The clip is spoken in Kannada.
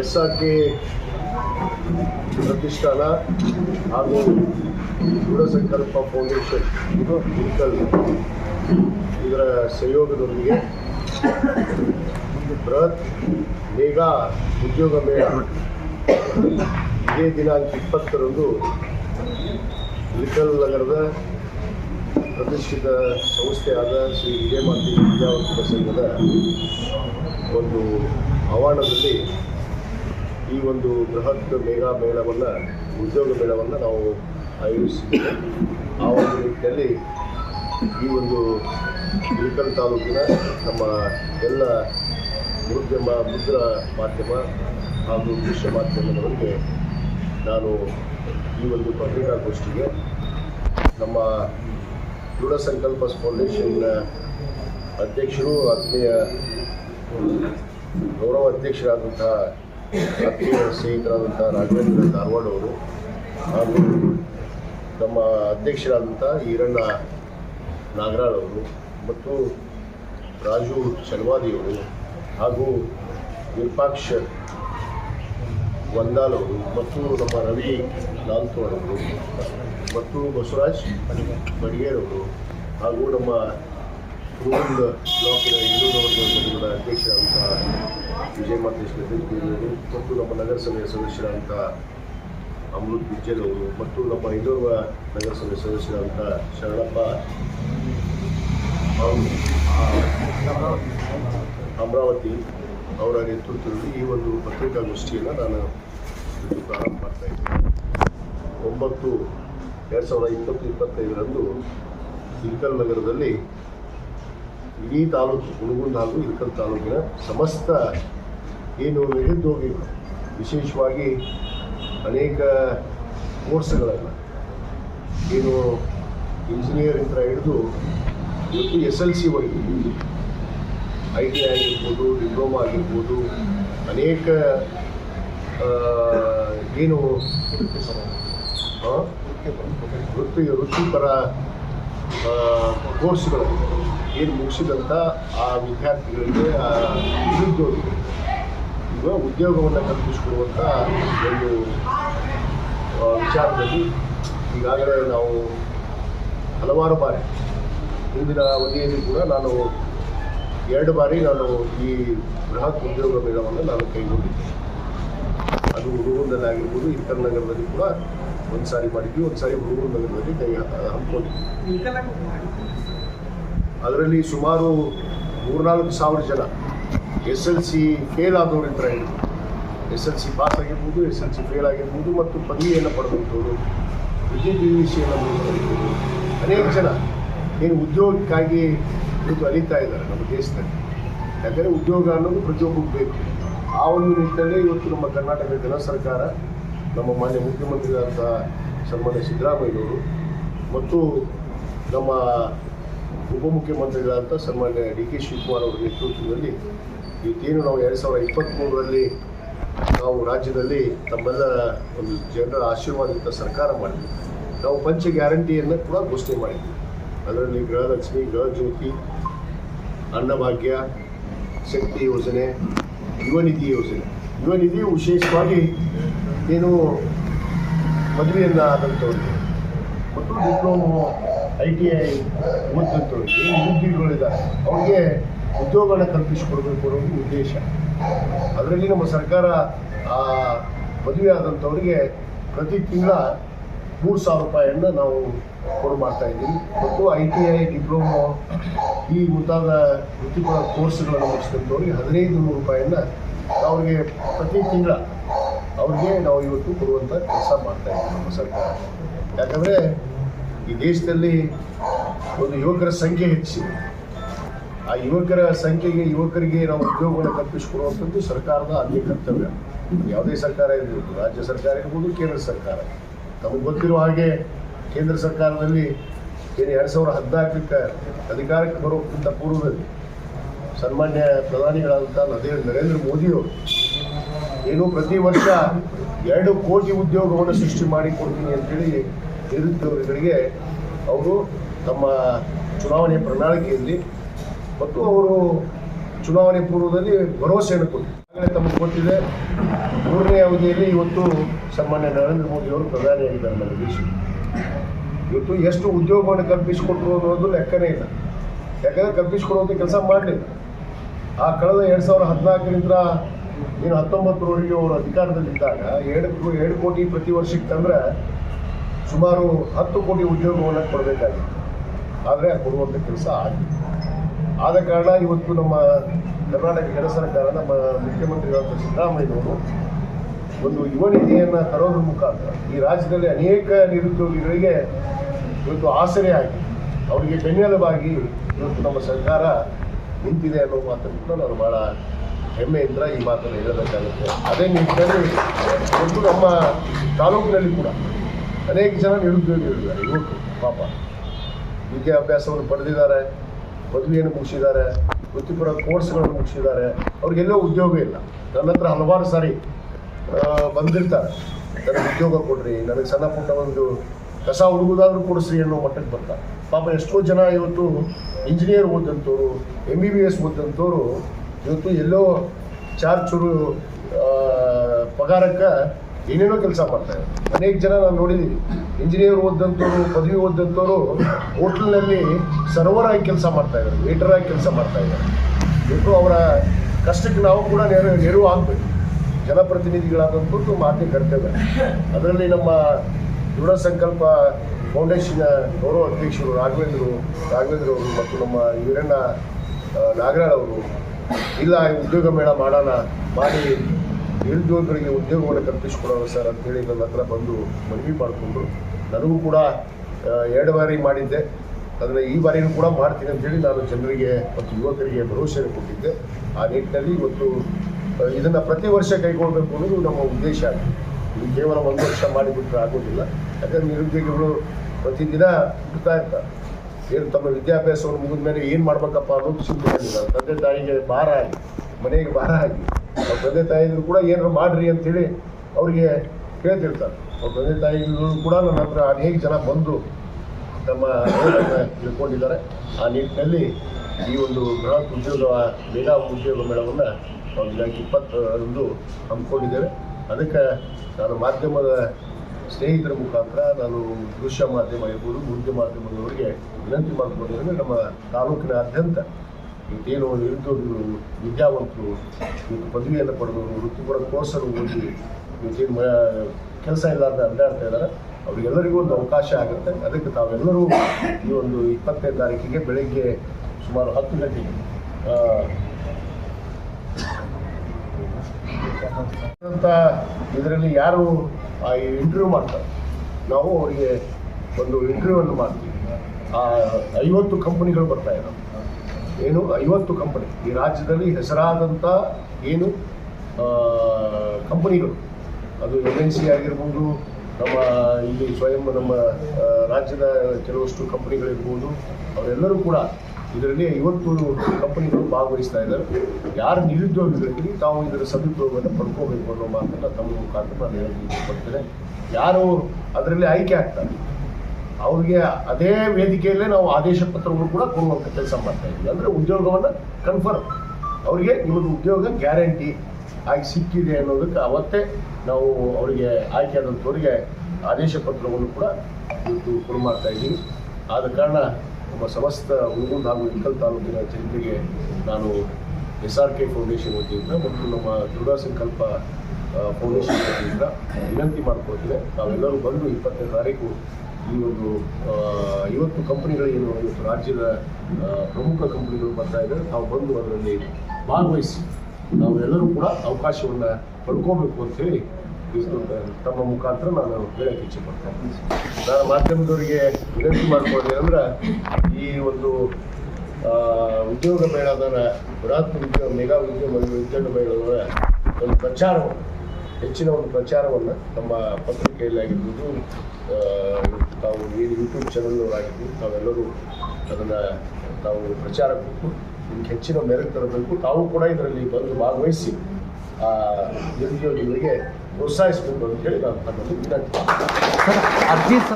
ಎಸ್ ಆರ್ ಪ್ರತಿಷ್ಠಾನ ಹಾಗೂ ದೃಢಸಂಕಲ್ಪ ಫೌಂಡೇಶನ್ ಇನ್ಕಲ್ ಇದರ ಸಹಯೋಗದೊಂದಿಗೆ ಬೃಹತ್ ಮೇಘಾ ಉದ್ಯೋಗ ಮೇಳ ಇದೇ ದಿನಾಂಕ ಇಪ್ಪತ್ತರಂದು ಇಳಕಲ್ ನಗರದ ಪ್ರತಿಷ್ಠಿತ ಸಂಸ್ಥೆಯಾದ ಶ್ರೀ ಹಿರೇಮಾತಿ ವಿದ್ಯಾವಂತರ ಸಂಘದ ಒಂದು ಆವರಣದಲ್ಲಿ ಈ ಒಂದು ಬೃಹತ್ ಮೇಘಾ ಮೇಳವನ್ನು, ಉದ್ಯೋಗ ಮೇಳವನ್ನು ನಾವು ಆಯೋಜಿಸಿದ್ದೇವೆ. ಆ ಒಂದು ನಿಟ್ಟಿನಲ್ಲಿ ಈ ಒಂದು ಇಳಕಲ್ ತಾಲೂಕಿನ ನಮ್ಮ ಎಲ್ಲ ಮುದ್ಯಮ ಮುದ್ರ ಮಾಧ್ಯಮ ಹಾಗೂ ದೃಶ್ಯ ಮಾಧ್ಯಮದವರಿಗೆ ನಾನು ಈ ಒಂದು ಪತ್ರಿಕಾಗೋಷ್ಠಿಗೆ ನಮ್ಮ ದೃಢ ಸಂಕಲ್ಪ ಫೌಂಡೇಶನ್ನ ಅಧ್ಯಕ್ಷರು, ಆತ್ಮೀಯ ಗೌರವ ಅಧ್ಯಕ್ಷರಾದಂತಹ ಆತ್ಮೀಯ ಸ್ನೇಹಿತರಾದಂಥ ರಾಘವೇಂದ್ರ ಧಾರವಾಡ ಅವರು ಹಾಗೂ ನಮ್ಮ ಅಧ್ಯಕ್ಷರಾದಂಥ ಈರಣ್ಣ ನಾಗರಾಳ್ ಅವರು ಮತ್ತು ರಾಜು ಚಲ್ವಾದಿಯವರು ಹಾಗೂ ವಿರೂಪಾಕ್ಷ ವಂದಾಲ್ ಅವರು ಮತ್ತು ನಮ್ಮ ರವಿ ಲಾಲ್ತೋಡ್ ಅವರು ಮತ್ತು ಬಸವರಾಜ್ ಮಡಿಗೇರವರು ಹಾಗೂ ನಮ್ಮ ಹುರುಗುಂದ ಬ್ಲಾಕಿನ ಹಿಂದೂ ಗೌರವ ಅಧ್ಯಕ್ಷರಾದಂತಹ ವಿಜಯ ಮಾತೇಶ್ ಅವರು ಮತ್ತು ನಮ್ಮ ನಗರಸಭೆಯ ಸದಸ್ಯರಾದಂಥ ಅಮೃತ್ ಬಿಜ್ಜಲ್ ಅವರು ಮತ್ತು ನಮ್ಮ ಇನ್ನೋರ್ವ ನಗರಸಭೆ ಸದಸ್ಯರಾದಂಥ ಶರಣಪ್ಪ ಅಮರಾವತಿ ಅವರ ನೇತೃತ್ವದಲ್ಲಿ ಈ ಒಂದು ಪತ್ರಿಕಾಗೋಷ್ಠಿಯನ್ನು ನಾನು ಪ್ರಾರಂಭ ಮಾಡ್ತಾ ಇದ್ದೇನೆ. ಒಂಬತ್ತು, ಎರಡು ಸಾವಿರದ ಇಪ್ಪತ್ತು, ಇಪ್ಪತ್ತೈದರಂದು ಇಲ್ಕಲ್ ನಗರದಲ್ಲಿ ಇಡೀ ತಾಲೂಕು ಹುಣಗುಂದ ತಾಲೂಕು, ಇಳಕಲ್ ತಾಲೂಕಿನ ಸಮಸ್ತ ಏನು ನಿರುದ್ಯೋಗಿಗಳು ವಿಶೇಷವಾಗಿ ಅನೇಕ ಕೋರ್ಸ್ಗಳನ್ನು ಏನು ಇಂಜಿನಿಯರ್ ಹತ್ರ ಹಿಡಿದು ಇವತ್ತು ಎಸ್ ಎಲ್ ಸಿ ವರೆಗೂ ಐ ಟಿ ಆಗಿರ್ಬೋದು, ಡಿಪ್ಲೊಮಾ ಆಗಿರ್ಬೋದು, ಅನೇಕ ಏನು ವೃತ್ತಿ, ವೃತ್ತಿಪರ ಕೋರ್ಸ್ಗಳು. ಏನು ಮುಗಿಸಿದಂಥ ಆ ವಿದ್ಯಾರ್ಥಿಗಳಿಗೆ ನಿರುದ್ಯೋಗಿಗಳಿಗೆ ಈಗ ಉದ್ಯೋಗವನ್ನು ಕಲ್ಪಿಸಿಕೊಡುವಂಥ ಒಂದು ವಿಚಾರದಲ್ಲಿ ಈಗಾಗಲೇ ನಾವು ಹಲವಾರು ಬಾರಿ ಹಿಂದಿನ ಅವಧಿಯಲ್ಲಿ ಕೂಡ ನಾನು ಎರಡು ಬಾರಿ ನಾನು ಈ ಬೃಹತ್ ಉದ್ಯೋಗ ಮೇಳವನ್ನು ನಾನು ಕೈಗೊಂಡಿದ್ದೆ ಅದು ಹುಡುಗುಂದಲ್ಲಾಗಿರ್ಬೋದು ಇತರ ನಗರದಲ್ಲಿ ಕೂಡ ಒಂದು ಸಾರಿ ಮಾಡಿದ್ವಿ ಒಂದು ಸಾರಿ ಹುಡುಗೂರು ನಗರದಲ್ಲಿ ಕೈ ಹಮ್ಮಿಕೊಂಡಿದ್ವಿ. ಅದರಲ್ಲಿ ಸುಮಾರು ಮೂರ್ನಾಲ್ಕು ಸಾವಿರ ಜನ ಎಸ್ ಎಲ್ ಸಿ ಫೇಲ್ ಆದವರು ಇತರ ಹೇಳಿ. ಎಸ್ ಎಲ್ ಸಿ ಪಾಸ್ ಆಗಿರ್ಬೋದು, ಎಸ್ ಎಲ್ ಸಿ ಫೇಲ್ ಆಗಿರ್ಬೋದು ಮತ್ತು ಪದವಿಯನ್ನು ಪಡೆದಂಥವ್ರು ವಿಜಯ ಪಿ ಯು ಸಿಯನ್ನು ಮುಗಿಸಿರ್ಬೋದು ಅನೇಕ ಜನ ಏನು ಉದ್ಯೋಗಕ್ಕಾಗಿ ಇದು ಅಲಿತಾ ಇದ್ದಾರೆ ನಮ್ಮ ದೇಶದಲ್ಲಿ. ಯಾಕಂದರೆ ಉದ್ಯೋಗ ಅನ್ನೋದು ಪ್ರತಿಯೊಬ್ಬರಿಗೂ ಬೇಕು. ಆ ಒಂದು ನಿಟ್ಟಿನಲ್ಲಿ ಇವತ್ತು ನಮ್ಮ ಕರ್ನಾಟಕ ಜನ ಸರ್ಕಾರ, ನಮ್ಮ ಮಾನ್ಯ ಮುಖ್ಯಮಂತ್ರಿಗಳಾದ ಸನ್ಮಾನ್ಯ ಸಿದ್ದರಾಮಯ್ಯವರು ಮತ್ತು ನಮ್ಮ ಉಪಮುಖ್ಯಮಂತ್ರಿಗಳಾದಂಥ ಸನ್ಮಾನ್ಯ ಡಿ ಕೆ ಶಿವಕುಮಾರ್ ಅವರ ನೇತೃತ್ವದಲ್ಲಿ ಇವತ್ತೇನು ನಾವು ಎರಡು ಸಾವಿರದ ಇಪ್ಪತ್ತ್ಮೂರರಲ್ಲಿ ನಾವು ರಾಜ್ಯದಲ್ಲಿ ತಮ್ಮೆಲ್ಲರ ಒಂದು ಜನರ ಆಶೀರ್ವಾದದಿಂದ ಸರ್ಕಾರ ಮಾಡಿದ್ವಿ. ನಾವು ಪಂಚ ಗ್ಯಾರಂಟಿಯನ್ನು ಕೂಡ ಘೋಷಣೆ ಮಾಡಿದ್ವಿ. ಅದರಲ್ಲಿ ಗೃಹಲಕ್ಷ್ಮಿ ಗೃಹ ಜ್ಯೋತಿ ಅನ್ನಭಾಗ್ಯ, ಶಕ್ತಿ ಯೋಜನೆ, ಯುವ ನಿಧಿ ಯೋಜನೆ. ಯುವ ವಿಶೇಷವಾಗಿ ಏನು ಮದುವೆಯನ್ನು ಆದಂಥವ್ರಿಗೆ ಮತ್ತು ಡಿಪ್ಲೊಮೊ ಐ ಟಿ ಐ ಓದಿದಂಥವ್ರಿಗೆ ಏನು ನಿರುದ್ಯೋಗಿಗಳಿದ್ದಾರೆ ಅವ್ರಿಗೆ ಉದ್ಯೋಗನ ಕಲ್ಪಿಸಿಕೊಡ್ಬೇಕು ಅನ್ನೋದು ಉದ್ದೇಶ. ಅದರಲ್ಲಿ ನಮ್ಮ ಸರ್ಕಾರ ಮದುವೆ ಆದಂಥವ್ರಿಗೆ ಪ್ರತಿ ತಿಂಗಳ ಮೂರು ಸಾವಿರ ರೂಪಾಯಿಯನ್ನು ನಾವು ಕೊಡು ಮಾಡ್ತಾ ಇದ್ದೀವಿ. ಮತ್ತು ಐ ಟಿ ಐ, ಡಿಪ್ಲೊಮೊ ಈ ಮುಂತಾದ ವೃತ್ತಿಪರ ಕೋರ್ಸ್ಗಳನ್ನು ಮುಗಿಸಿದಂಥವ್ರಿಗೆ ಹದಿನೈದು ನೂರು ರೂಪಾಯಿಯನ್ನು ಅವ್ರಿಗೆ ಪ್ರತಿ ತಿಂಗಳ ಅವ್ರಿಗೆ ನಾವು ಇವತ್ತು ಕೊಡುವಂಥ ಕೆಲಸ ಮಾಡ್ತಾ ಇದ್ದೀವಿ ನಮ್ಮ ಸರ್ಕಾರ. ಯಾಕಂದರೆ ಈ ದೇಶದಲ್ಲಿ ಒಂದು ಯುವಕರ ಸಂಖ್ಯೆ ಹೆಚ್ಚಿದೆ ಆ ಯುವಕರ ಸಂಖ್ಯೆಗೆ ಯುವಕರಿಗೆ ನಾವು ಉದ್ಯೋಗವನ್ನು ಕಲ್ಪಿಸಿಕೊಡುವಂಥದ್ದು ಸರ್ಕಾರದ ಆದ್ಯ ಕರ್ತವ್ಯ. ಯಾವುದೇ ಸರ್ಕಾರ ಇರ್ಬೋದು, ರಾಜ್ಯ ಸರ್ಕಾರ ಇರ್ಬೋದು, ಕೇಂದ್ರ ಸರ್ಕಾರ. ತಮಗೆ ಗೊತ್ತಿರುವ ಹಾಗೆ ಕೇಂದ್ರ ಸರ್ಕಾರದಲ್ಲಿ ಏನು ಎರಡು ಸಾವಿರದ ಹದಿನಾಲ್ಕಕ್ಕೆ ಅಧಿಕಾರಕ್ಕೆ ಬರೋಕ್ಕಿಂತ ಪೂರ್ವದಲ್ಲಿ ಸನ್ಮಾನ್ಯ ಪ್ರಧಾನಿಗಳಾದಂಥ ನರೇಂದ್ರ ಮೋದಿಯವರು ಏನು ಪ್ರತಿ ವರ್ಷ ಎರಡು ಕೋಟಿ ಉದ್ಯೋಗವನ್ನು ಸೃಷ್ಟಿ ಮಾಡಿಕೊಡ್ತೀನಿ ಅಂತೇಳಿ ನಿರುದ್ಯೋಗಿಗಳಿಗೆ ಅವರು ತಮ್ಮ ಚುನಾವಣೆ ಪ್ರಣಾಳಿಕೆಯಲ್ಲಿ ಮತ್ತು ಅವರು ಚುನಾವಣೆ ಪೂರ್ವದಲ್ಲಿ ಭರವಸೆಯನ್ನು ಕೊಟ್ಟಿದ್ದಾರೆ. ತಮಗೆ ಗೊತ್ತಿದೆ, ಮೂರನೇ ಅವಧಿಯಲ್ಲಿ ಇವತ್ತು ಸನ್ಮಾನ್ಯ ನರೇಂದ್ರ ಮೋದಿ ಅವರು ಪ್ರಧಾನಿಯಾಗಿದ್ದಾರೆ ನಮ್ಮ ದೇಶ ಇವತ್ತು ಎಷ್ಟು ಉದ್ಯೋಗವನ್ನು ಕಲ್ಪಿಸಿಕೊಟ್ರು ಅನ್ನೋದು ಲೆಕ್ಕನೇ ಇಲ್ಲ. ಯಾಕಂದರೆ ಕಲ್ಪಿಸಿಕೊಡುವಂಥ ಕೆಲಸ ಮಾಡಲಿಲ್ಲ. ಆ ಕಳೆದ ಎರಡು ಸಾವಿರದ ಹದಿನಾಲ್ಕರಿಂದ ಏನು ಹತ್ತೊಂಬತ್ತರವರೆಗೆ ಅವರು ಅಧಿಕಾರದಲ್ಲಿದ್ದಾಗ ಎರಡು ಎರಡು ಕೋಟಿ ಪ್ರತಿ ವರ್ಷಕ್ಕೆ ತಂದ್ರೆ ಸುಮಾರು ಹತ್ತು ಕೋಟಿ ಉದ್ಯೋಗವನ್ನು ಕೊಡಬೇಕಾಗಿತ್ತು ಆದರೆ ಕೊಡುವಂಥ ಕೆಲಸ ಆಗಿಲ್ಲ. ಆದ ಕಾರಣ ಇವತ್ತು ನಮ್ಮ ಕರ್ನಾಟಕ ಕೆಲ ಸರ್ಕಾರ, ನಮ್ಮ ಮುಖ್ಯಮಂತ್ರಿಗಳಾದ ಸಿದ್ದರಾಮಯ್ಯನವರು ಒಂದು ಯುವ ನಿಧಿಯನ್ನು ತರೋದ್ರ ಮುಖಾಂತರ ಈ ರಾಜ್ಯದಲ್ಲಿ ಅನೇಕ ನಿರುದ್ಯೋಗಿಗಳಿಗೆ ಇವತ್ತು ಆಸರೆ ಆಗಿ, ಅವರಿಗೆ ಬೆನ್ನೆಲುಬಾಗಿ ಇವತ್ತು ನಮ್ಮ ಸರ್ಕಾರ ನಿಂತಿದೆ ಅನ್ನೋ ಮಾತನ್ನು ನಾನು ಭಾಳ ಹೆಮ್ಮೆಯಿಂದ ಈ ಮಾತನ್ನು ಹೇಳಬೇಕಾಗುತ್ತೆ. ಅದೇ ನಿಟ್ಟಿನಲ್ಲಿ ಇವತ್ತು ನಮ್ಮ ತಾಲೂಕಿನಲ್ಲಿ ಕೂಡ ಅನೇಕ ಜನ ನಿರುದ್ಯೋಗಿಗಳಿದ್ದಾರೆ ಯುವಕರು ಪಾಪ. ವಿದ್ಯಾಭ್ಯಾಸವನ್ನು ಪಡೆದಿದ್ದಾರೆ. ಪದವಿಯನ್ನು ಮುಗಿಸಿದ್ದಾರೆ. ವೃತ್ತಿಪರ ಕೋರ್ಸ್ಗಳನ್ನು ಮುಗಿಸಿದ್ದಾರೆ. ಅವ್ರಿಗೆಲ್ಲೋ ಉದ್ಯೋಗ ಇಲ್ಲ. ನನ್ನ ಹತ್ರ ಹಲವಾರು ಸಾರಿ ಬಂದಿರ್ತಾರೆ. ನನಗೆ ಉದ್ಯೋಗ ಕೊಡ್ರಿ. ನನಗೆ ಸಣ್ಣ ಪುಟ್ಟ ಒಂದು ಕಸ ಹುಡುಗುದಾದ್ರೂ ಕೊಡಿಸ್ರಿ ಅನ್ನೋ ಮಟ್ಟಕ್ಕೆ ಬರ್ತಾರೆ. ಪಾಪ ಎಷ್ಟೋ ಜನ ಇವತ್ತು ಇಂಜಿನಿಯರ್ ಓದಂಥವ್ರು ಎಂ ಬಿ ಬಿ ಎಸ್ ಓದಂಥವ್ರು ಇವತ್ತು ಎಲ್ಲೋ ಚಾರ್ಚೂರು ಪಗಾರಕ್ಕೆ ಏನೇನೋ ಕೆಲಸ ಮಾಡ್ತಾರೆ ಅನೇಕ ಜನ ನಾನು ನೋಡಿದ್ದೀನಿ ಇಂಜಿನಿಯರ್ ಓದಂಥವ್ರು ಪದವಿ ಓದಂಥವ್ರು ಹೋಟ್ಲಲ್ಲಿ ಸರ್ವರ್ ಆಗಿ ಕೆಲಸ ಮಾಡ್ತಾ ಇದ್ದಾರೆ ವೇಟರ್ ಆಗಿ ಕೆಲಸ ಮಾಡ್ತಾ ಇದ್ದಾರೆ. ಇವತ್ತು ಅವರ ಕಷ್ಟಕ್ಕೆ ನಾವು ಕೂಡ ನೆರವು ನೆರವು ಆಗಬೇಕು. ಜನಪ್ರತಿನಿಧಿಗಳಾದಂಥದ್ದು ಮಾತಿನ ಕರ್ತವ್ಯ. ಅದರಲ್ಲಿ ನಮ್ಮ ದೃಢ ಸಂಕಲ್ಪ ಫೌಂಡೇಶನ್ ಗೌರವ ಅಧ್ಯಕ್ಷರು ರಾಘವೇಂದ್ರ ರಾಘವೇಂದ್ರ ಅವರು ಮತ್ತು ನಮ್ಮ ವೀರಣ್ಣ ನಾಗರಾಳ್ ಅವರು, ಇಲ್ಲ ಉದ್ಯೋಗ ಮೇಳ ಮಾಡೋಣ, ಮಾಡಿ ನಿರುದ್ಯೋಗಿಗಳಿಗೆ ಉದ್ಯೋಗವನ್ನು ಕಲ್ಪಿಸಿಕೊಡೋರು ಸರ್ ಅಂತೇಳಿ ನನ್ನ ಹತ್ರ ಬಂದು ಮನವಿ ಮಾಡಿಕೊಂಡು ನನಗೂ ಕೂಡ ಎರಡು ಬಾರಿ ಮಾಡಿದ್ದೆ. ಅದನ್ನು ಈ ಬಾರಿನೂ ಕೂಡ ಮಾಡ್ತೀನಿ ಅಂತೇಳಿ ನಾನು ಜನರಿಗೆ ಮತ್ತು ಯುವಕರಿಗೆ ಭರವಸೆಯನ್ನು ಕೊಟ್ಟಿದ್ದೆ. ಆ ನಿಟ್ಟಿನಲ್ಲಿ ಇವತ್ತು ಇದನ್ನು ಪ್ರತಿ ವರ್ಷ ಕೈಗೊಳ್ಳಬೇಕು ಅನ್ನೋದು ನಮ್ಮ ಉದ್ದೇಶ ಆಗಿದೆ. ಇದು ಕೇವಲ ಒಂದು ವರ್ಷ ಮಾಡಿಬಿಟ್ರೆ ಆಗೋದಿಲ್ಲ. ಯಾಕಂದರೆ ನಿರುದ್ಯೋಗಿಗಳು ಪ್ರತಿದಿನ ಹುಟ್ಟುತ್ತಾ ಇರ್ತಾರೆ. ಏನು ತಮ್ಮ ವಿದ್ಯಾಭ್ಯಾಸವನ್ನು ಮುಗಿದ ಮೇಲೆ ಏನು ಮಾಡಬೇಕಪ್ಪ ಅನ್ನೋದು ಚಿಂತೆ ತಂದೆ ತಾಯಿಗೆ ಭಾರ ಆಗಿ ಮನೆಗೆ ಭಾರ ಆಗಿ ಅವ್ರ ತಂದೆ ತಾಯಿದ್ರು ಕೂಡ ಏನಾರು ಮಾಡ್ರಿ ಅಂತೇಳಿ ಅವರಿಗೆ ಕೇಳ್ತಿರ್ತಾರೆ ಅವ್ರ ತಂದೆ ತಾಯಿಗಳು ಕೂಡ ನನ್ನ ಹತ್ರ ಅನೇಕ ಜನ ಬಂದು ತಮ್ಮ ತಿಳ್ಕೊಂಡಿದ್ದಾರೆ. ಆ ನಿಟ್ಟಿನಲ್ಲಿ ಈ ಒಂದು ಬೃಹತ್ ಉದ್ಯೋಗ ಮೇಘಾ ಉದ್ಯೋಗ ಮೇಳವನ್ನು ನಾವು ದಿನಾಂಕ ಇಪ್ಪತ್ತರಂದು ಹಮ್ಮಿಕೊಂಡಿದ್ದೇವೆ ಅದಕ್ಕೆ ನಾನು ಮಾಧ್ಯಮದ ಸ್ನೇಹಿತರ ಮುಖಾಂತರ ನಾನು ದೃಶ್ಯ ಮಾಧ್ಯಮ ಇರ್ಬೋದು ಮುದ್ದೆ ಮಾಧ್ಯಮದವರಿಗೆ ವಿನಂತಿ ಮಾಡ್ಕೊಂಡಿದ್ದೇನೆ ನಮ್ಮ ತಾಲೂಕಿನಾದ್ಯಂತ ಇವತ್ತೇನು ನಿರುದ್ಯೋಗಿಗಳು ವಿದ್ಯಾವಂತರು ಇವತ್ತು ಪದವಿಯನ್ನು ಪಡೆದವರು ವೃತ್ತಿಪರ ಕೋರ್ಸನ್ನು ಓದಿ ಇವತ್ತೇನು ಕೆಲಸ ಇಲ್ಲಾರ್ದ ಅಡ್ಡಾಡ್ತಾ ಇದ್ದಾರೆ. ಅವರಿಗೆಲ್ಲರಿಗೂ ಒಂದು ಅವಕಾಶ ಆಗುತ್ತೆ. ಅದಕ್ಕೆ ತಾವೆಲ್ಲರೂ ಈ ಒಂದು ಇಪ್ಪತ್ತನೇ ತಾರೀಕಿಗೆ ಬೆಳಗ್ಗೆ ಸುಮಾರು ಹತ್ತು ಗಂಟೆಗೆ ಅಂತ ಇದರಲ್ಲಿ ಯಾರು ಆ ಇಂಟರ್ವ್ಯೂ ಮಾಡ್ತಾರೆ? ನಾವು ಅವರಿಗೆ ಒಂದು ಇಂಟರ್ವ್ಯೂ ಅನ್ನು ಮಾಡ್ತೀವಿ. ಆ ಐವತ್ತು ಕಂಪನಿಗಳು ಬರ್ತಾ ಇದ್ದಾವೆ ಏನು ಐವತ್ತು ಕಂಪನಿ, ಈ ರಾಜ್ಯದಲ್ಲಿ ಹೆಸರಾದಂಥ ಏನು ಕಂಪನಿಗಳು. ಅದು ಎಂ ಎನ್ ಸಿ ಆಗಿರ್ಬೋದು, ನಮ್ಮ ಇಲ್ಲಿ ಸ್ವಯಂ ನಮ್ಮ ರಾಜ್ಯದ ಕೆಲವಷ್ಟು ಕಂಪನಿಗಳಿರ್ಬೋದು, ಅವರೆಲ್ಲರೂ ಕೂಡ ಇದರಲ್ಲಿ ಐವತ್ತು ಕಂಪನಿಗಳು ಭಾಗವಹಿಸ್ತಾ ಇದ್ದಾರೆ. ಯಾರು ನಿರುದ್ಯೋಗಿಗಳಿಗೆ ತಾವು ಇದರ ಸದುಪಯೋಗವನ್ನು ಪಡ್ಕೋಬೇಕು ಅನ್ನೋ ಮಾತನ್ನು ತಮ್ಮ ಮುಖಾಂತರ ನಾನು ಹೇಳಲಿಕ್ಕೆ ಇಷ್ಟಪಡ್ತೇನೆ ಯಾರು ಅದರಲ್ಲಿ ಆಯ್ಕೆ ಆಗ್ತಾರೆ? ಅವ್ರಿಗೆ ಅದೇ ವೇದಿಕೆಯಲ್ಲೇ ನಾವು ಆದೇಶ ಪತ್ರಗಳು ಕೂಡ ಕೊಡುವಂಥ ಕೆಲಸ ಮಾಡ್ತಾ ಇದ್ವಿ ಅಂದರೆ ಉದ್ಯೋಗವನ್ನು ಕನ್ಫರ್ಮ್ ಅವರಿಗೆ ನಿಮ್ಮದು ಉದ್ಯೋಗ ಗ್ಯಾರಂಟಿ ಆಗಿ ಸಿಕ್ಕಿದೆ ಅನ್ನೋದಕ್ಕೆ ಅವತ್ತೇ ನಾವು ಅವರಿಗೆ ಆಯ್ಕೆಯಾದಂಥವ್ರಿಗೆ ಆದೇಶ ಪತ್ರವನ್ನು ಕೂಡ ಇವತ್ತು ಕೊಡು ಮಾಡ್ತಾ ಇದ್ದೀನಿ ಆದ ಕಾರಣ ನಮ್ಮ ಸಮಸ್ತ ಹುಡುಗನ್ ಹಾಗೂ ಇಂಕಲ್ ತಾಲೂಕಿನ ಜನತೆಗೆ ನಾನು ಎಸ್ ಆರ್ ಕೆ ಫೌಂಡೇಶನ್ ವತಿಯಿಂದ ಮತ್ತು ನಮ್ಮ ದೃಢ ಸಂಕಲ್ಪ ಫೌಂಡೇಶನ್ ವತಿಯಿಂದ ವಿನಂತಿ ಮಾಡ್ಕೊಳ್ತೀನಿ. ನಾವೆಲ್ಲರೂ ಬಂದು ಇಪ್ಪತ್ತನೇ ತಾರೀಕು ಈ ಒಂದು ಇವತ್ತು ಐವತ್ತು ಕಂಪನಿಗಳು ಏನು, ಇವತ್ತು ರಾಜ್ಯದ ಪ್ರಮುಖ ಕಂಪನಿಗಳು ಬರ್ತಾ ಇದ್ದಾರೆ. ತಾವು ಬಂದು ಅದರಲ್ಲಿ ಭಾಗವಹಿಸಿ ನಾವೆಲ್ಲರೂ ಕೂಡ ಅವಕಾಶವನ್ನು ಪಡ್ಕೋಬೇಕು ಅಂತೇಳಿ ತಮ್ಮ ಮುಖಾಂತರ ನಾನು ಹೇಳಕ್ಕೆ ಇಚ್ಛೆಪಡ್ತೇನೆ ನಾನು ಮಾಧ್ಯಮದವರಿಗೆ ವಿನಂತಿ ಮಾಡ್ಕೊಂಡೆ ಅಂದ್ರೆ, ಈ ಒಂದು ಉದ್ಯೋಗ ಮೇಳದ, ಬೃಹತ್ ಉದ್ಯೋಗ ಮೆಗಾ ಉದ್ಯೋಗ ಉದ್ಯೋಗ ಒಂದು ಪ್ರಚಾರವನ್ನು ಹೆಚ್ಚಿನ ಒಂದು ಪ್ರಚಾರವನ್ನು ನಮ್ಮ ಪತ್ರಿಕೆಯಲ್ಲಿ ಆಗಿರ್ಬೋದು ತಾವು ಏನು ಯೂಟ್ಯೂಬ್ ಚಾನಲ್ನವರಾಗಿದ್ದು ತಾವೆಲ್ಲರೂ ಅದನ್ನು ತಾವು ಪ್ರಚಾರ ನಿಮ್ಗೆ ಹೆಚ್ಚಿನ ಮೆರಗು ತರಬೇಕು. ತಾವು ಕೂಡ ಇದರಲ್ಲಿ ಬಂದು ಭಾಗವಹಿಸಿ, ಆ ನಿರುದ್ಯೋಗಿಗಳಿಗೆ ಪ್ರೋತ್ಸಾಹಿಸಬೇಕು ಅಂತ ಹೇಳಿ ನಾನು ತಮ್ಮಲ್ಲಿ ವಿನಂತಿ